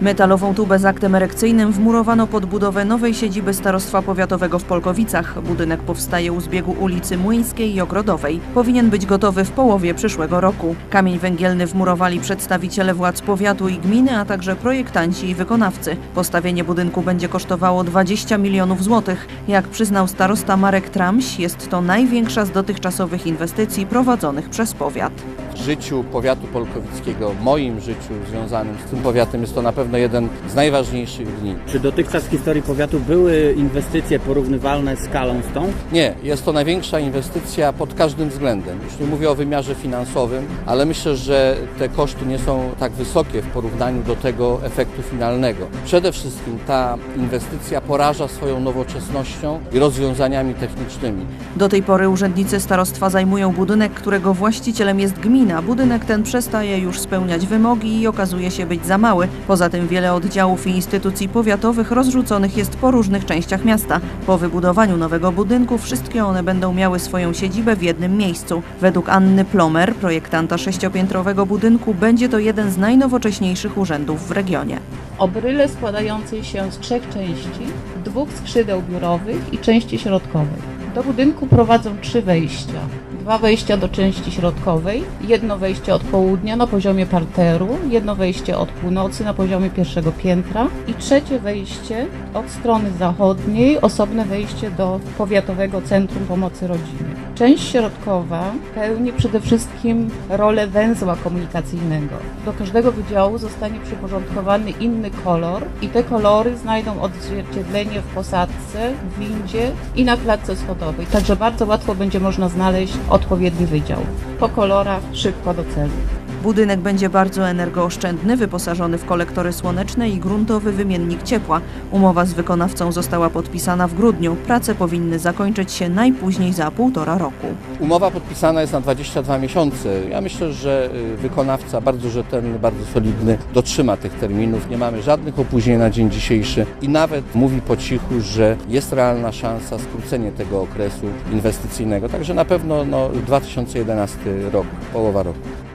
Metalową tubę z aktem erekcyjnym wmurowano pod budowę nowej siedziby Starostwa Powiatowego w Polkowicach. Budynek powstaje u zbiegu ulicy Młyńskiej i Ogrodowej. Powinien być gotowy w połowie przyszłego roku. Kamień węgielny wmurowali przedstawiciele władz powiatu i gminy, a także projektanci i wykonawcy. Postawienie budynku będzie kosztowało 20 milionów złotych. Jak przyznał starosta Marek Tramś, jest to największa z dotychczasowych inwestycji prowadzonych przez powiat. W życiu powiatu polkowickiego, moim życiu związanym z tym powiatem jest to na pewno jeden z najważniejszych dni. Czy dotychczas w historii powiatu były inwestycje porównywalne skalą z tą? Nie, jest to największa inwestycja pod każdym względem. Już nie mówię o wymiarze finansowym, ale myślę, że te koszty nie są tak wysokie w porównaniu do tego efektu finalnego. Przede wszystkim ta inwestycja poraża swoją nowoczesnością i rozwiązaniami technicznymi. Do tej pory urzędnicy starostwa zajmują budynek, którego właścicielem jest gmina. Budynek ten przestaje już spełniać wymogi i okazuje się być za mały. Poza tym wiele oddziałów i instytucji powiatowych rozrzuconych jest po różnych częściach miasta. Po wybudowaniu nowego budynku wszystkie one będą miały swoją siedzibę w jednym miejscu. Według Anny Plomer, projektanta sześciopiętrowego budynku, będzie to jeden z najnowocześniejszych urzędów w regionie. obryle składającej się z trzech części, dwóch skrzydeł biurowych i części środkowej. Do budynku prowadzą trzy wejścia. Dwa wejścia do części środkowej, jedno wejście od południa na poziomie parteru, jedno wejście od północy na poziomie pierwszego piętra i trzecie wejście od strony zachodniej, osobne wejście do Powiatowego Centrum Pomocy Rodzinie. Część środkowa pełni przede wszystkim rolę węzła komunikacyjnego. Do każdego wydziału zostanie przyporządkowany inny kolor i te kolory znajdą odzwierciedlenie w posadce, w windzie i na klatce schodowej. Także bardzo łatwo będzie można znaleźć odpowiedni wydział. Po kolorach szybko do celu. Budynek będzie bardzo energooszczędny, wyposażony w kolektory słoneczne i gruntowy wymiennik ciepła. Umowa z wykonawcą została podpisana w grudniu. Prace powinny zakończyć się najpóźniej za półtora roku. Umowa podpisana jest na 22 miesiące. Ja myślę, że y, wykonawca bardzo rzetelny, bardzo solidny dotrzyma tych terminów. Nie mamy żadnych opóźnień na dzień dzisiejszy i nawet mówi po cichu, że jest realna szansa skrócenia tego okresu inwestycyjnego. Także na pewno no, 2011 rok, połowa roku.